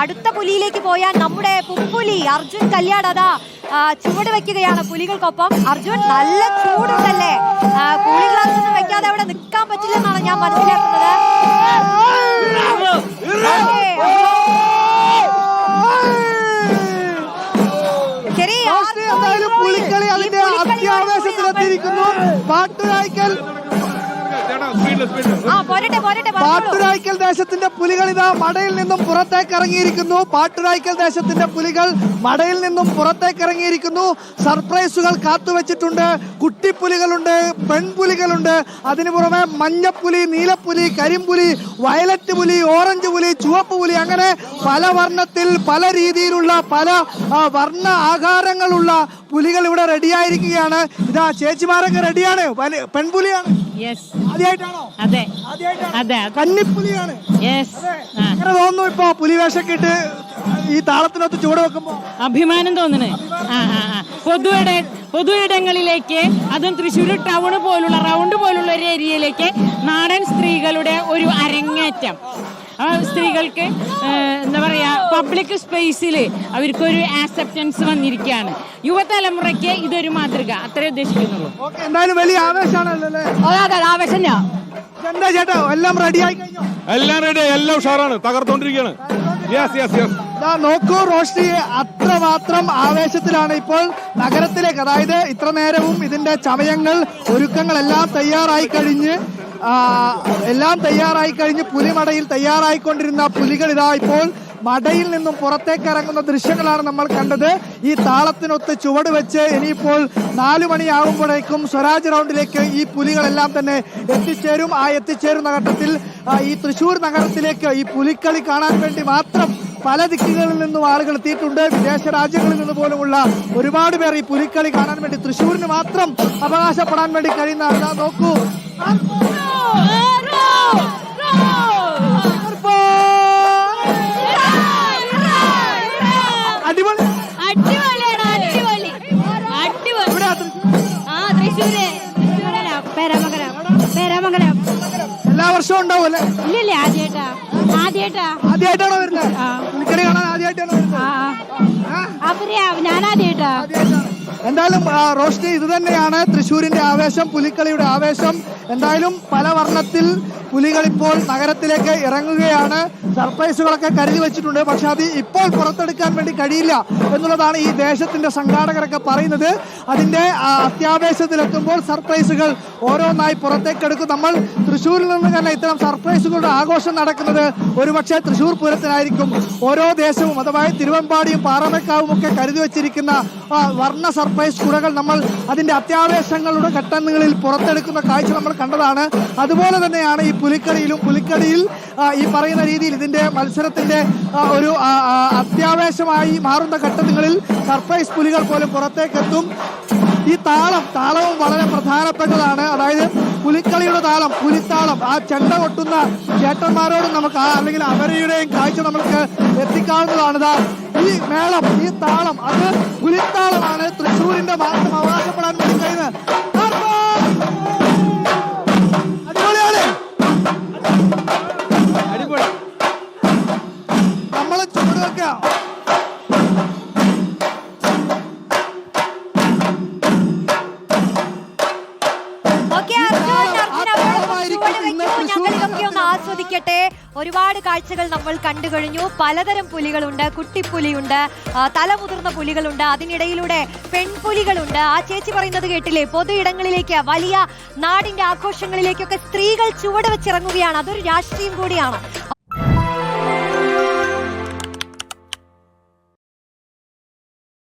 അടുത്ത പുലിയിലേക്ക് പോയാൽ നമ്മുടെ പുപ്പുലി അർജുൻ കല്യാട് അതാ ചുവട് വെക്കുകയാണ് പുലികൾക്കൊപ്പം. അർജുൻ നല്ല ചൂടുണ്ടല്ലേ? കൂളിംഗ് ഗ്ലാസ് ഒന്നും വെക്കാതെ അവിടെ നിൽക്കാൻ പറ്റില്ലെന്നാണ് ഞാൻ മനസ്സിലാക്കുന്നത്. പുലിക്കളി അതിന്റെ അത്യാവേശത്തിലെത്തിയിരിക്കുന്നു. പാട്ടുരായ്ക്കൽ ദേശത്തിന്റെ പുലികൾ ഇതാ മടയിൽ നിന്നും പുറത്തേക്ക് ഇറങ്ങിയിരിക്കുന്നു. പാട്ടുരായ്ക്കൽ ദേശത്തിന്റെ പുലികൾ മടയിൽ നിന്നും പുറത്തേക്ക് ഇറങ്ങിയിരിക്കുന്നു. സർപ്രൈസുകൾ കാത്തുവച്ചിട്ടുണ്ട്. കുട്ടിപ്പുലികളുണ്ട് പെൺപുലികളുണ്ട്. അതിനു പുറമെ മഞ്ഞപ്പുലി നീലപ്പുലി കരിമ്പുലി വയലറ്റ് പുലി ഓറഞ്ച് പുലി ചുവപ്പ് പുലി അങ്ങനെ പല വർണത്തിൽ പല രീതിയിലുള്ള പല വർണ ആകാരങ്ങളുള്ള പുലികൾ ഇവിടെ റെഡിയായിരിക്കുകയാണ് ഇതാ ചേച്ചിമാരൊക്കെ റെഡിയാണ് പെൺപുലിയാണ്. യെസ് അതെ. അതെ കന്നിപ്പുലിയാണ്. തോന്നുന്നു ഇപ്പൊ ഇട്ട് ഈ താളത്തിനൊത്ത് ചുവട് വെക്കുമ്പോ അഭിമാനം തോന്നണേ. ആ ആ ആ. പൊതു ഇട ഇടങ്ങളിലേക്ക് അതും തൃശ്ശൂർ ടൗൺ പോലുള്ള റൗണ്ട് പോലുള്ള ഒരു ഏരിയയിലേക്ക് നാടൻ സ്ത്രീകളുടെ ഒരു അരങ്ങേറ്റം. ആ സ്ത്രീകൾക്ക് എന്താ പറയാ പബ്ലിക് സ്പേസിൽ അവർക്കൊരു ആക്സെപ്റ്റൻസ് വന്നിരിക്കുകയാണ്. യുവതലമുറയ്ക്ക് ഇതൊരു മാതൃക. അത്രേ ഉദ്ദേശിക്കുന്നുള്ളൂ. ഓക്കെ എന്തായാലും വലിയ ആവേശമാണല്ലോ അല്ലേ? അതെ അതെ ആവേശം ഞാൻ എന്താ ചേട്ടോ എല്ലാം റെഡിയായി ആയി കഴിഞ്ഞോ? എല്ലാം റെഡി എല്ലാം ഉഷാറാണ്. തകർത്തോണ്ടിരിക്കുകയാണ്. നോക്കൂ റോഷ്നി അത്രമാത്രം ആവേശത്തിലാണ് ഇപ്പോൾ നഗരത്തിലേക്ക്. അതായത് ഇത്ര നേരവും ഇതിന്റെ ചമയങ്ങൾ ഒരുക്കങ്ങളെല്ലാം തയ്യാറായി കഴിഞ്ഞ് എല്ലാം തയ്യാറായി കഴിഞ്ഞ് പുലിമടയിൽ തയ്യാറായിക്കൊണ്ടിരുന്ന പുലികൾ ഇതാ ഇപ്പോൾ മടയിൽ നിന്നും പുറത്തേക്ക് ഇറങ്ങുന്ന ദൃശ്യങ്ങളാണ് നമ്മൾ കണ്ടത്. ഈ താളത്തിനൊത്ത് ചുവട് വെച്ച് ഇനിയിപ്പോൾ നാലു മണിയാകുമ്പോഴേക്കും സ്വരാജ് റൗണ്ടിലേക്ക് ഈ പുലികളെല്ലാം തന്നെ എത്തിച്ചേരും. ആ എത്തിച്ചേരുന്ന ഘട്ടത്തിൽ ഈ തൃശൂർ നഗരത്തിലേക്ക് ഈ പുലിക്കളി കാണാൻ വേണ്ടി മാത്രം പല ദിക്കുകളിൽ നിന്നും ആളുകൾ എത്തിയിട്ടുണ്ട്. വിദേശ രാജ്യങ്ങളിൽ നിന്ന് പോലുമുള്ള ഒരുപാട് പേർ ഈ പുലിക്കളി കാണാൻ വേണ്ടി തൃശ്ശൂരിന് മാത്രം അവകാശപ്പെടാൻ വേണ്ടി കഴിയുന്ന നോക്കൂ. അടിപൊളിയാണ് അടിപൊളി. അടിപൊളി. ആ തൃശ്ശൂര്. പേരാമംഗലം. പേരാമംഗലം. എല്ലാ വർഷവും ഉണ്ടാവും അല്ലേ? ഇല്ലല്ലേ ആദ്യമായിട്ടാ ആദ്യമായിട്ടാ ആദ്യമായിട്ടാണോ വരുന്നത്. പുലിക്കളി കാണാൻ ആദ്യമായിട്ടാണോ വരുന്നത് ആദ്യമായിട്ടാ എന്തായാലും റോഷ്നി ഇത് തന്നെയാണ് തൃശ്ശൂരിന്റെ ആവേശം പുലിക്കളിയുടെ ആവേശം. എന്തായാലും പല വർണത്തിൽ പുലികൾ ഇപ്പോൾ നഗരത്തിലേക്ക് ഇറങ്ങുകയാണ്. സർപ്രൈസുകളൊക്കെ കരുതി വെച്ചിട്ടുണ്ട്. പക്ഷെ അത് ഇപ്പോൾ പുറത്തെടുക്കാൻ വേണ്ടി കഴിയില്ല എന്നുള്ളതാണ് ഈ ദേശത്തിന്റെ സംഘാടകരൊക്കെ പറയുന്നത്. അതിന്റെ അത്യാവേശത്തിലെത്തുമ്പോൾ സർപ്രൈസുകൾ ഓരോന്നായി പുറത്തേക്ക് എടുക്കും നമ്മൾ തൃശ്ശൂരിൽ നിന്ന് തന്നെ ഇത്തരം സർപ്രൈസുകളുടെ ആഘോഷം നടക്കുന്നത് ഒരുപക്ഷെ തൃശ്ശൂർ പൂരത്തിനായിരിക്കും. ഓരോ ദേശവും അഥവാ തിരുവമ്പാടിയും പാറമേക്കാവും ഒക്കെ കരുതി വെച്ചിരിക്കുന്ന വർണ സർപ്രൈസ് കുടകൾ നമ്മൾ അതിന്റെ അത്യാവേശങ്ങളുടെ ഘട്ടങ്ങളിൽ പുറത്തെടുക്കുന്ന കാഴ്ച നമ്മൾ കണ്ടതാണ്. അതുപോലെ തന്നെയാണ് ഈ പുലിക്കളിയിലും പുലിക്കളിയിൽ ഈ പറയുന്ന രീതിയിൽ ഇതിന്റെ മത്സരത്തിന്റെ ഒരു അത്യാവേശമായി മാറുന്ന ഘട്ടങ്ങളിൽ സർപ്രൈസ് പുലികൾ പോലും പുറത്തേക്കെത്തും. ഈ താളം താളവും വളരെ പ്രധാനപ്പെട്ടതാണ്. അതായത് പുലിക്കളിയുടെ താളം പുലിത്താളം ആ ചെണ്ട കൊട്ടുന്ന ചേട്ടന്മാരോടും നമുക്ക് ആ അല്ലെങ്കിൽ അവരുടെയും കാഴ്ച നമുക്ക് എത്തിക്കാവുന്നതാണ് ഈ മേളം ഈ താളം അത് പുലിത്താളമാണ്. തൃശ്ശൂരിന്റെ മാത്രം അവകാശപ്പെടാൻ വെക്കൂ. ഞങ്ങളിതൊക്കെ ഒന്ന് ആസ്വദിക്കട്ടെ. ഒരുപാട് കാഴ്ചകൾ നമ്മൾ കണ്ടു കഴിഞ്ഞു. പലതരം പുലികളുണ്ട് കുട്ടിപ്പുലിയുണ്ട് തലമുതിർന്ന പുലികളുണ്ട് അതിനിടയിലൂടെ പെൺപുലികളുണ്ട്. ആ ചേച്ചി പറയുന്നത് കേട്ടില്ലേ? പൊതു ഇടങ്ങളിലേക്ക് വലിയ നാടിന്റെ ആഘോഷങ്ങളിലേക്കൊക്കെ സ്ത്രീകൾ ചുവട് വെച്ചിറങ്ങുകയാണ്. അതൊരു രാഷ്ട്രീയം കൂടിയാണ്.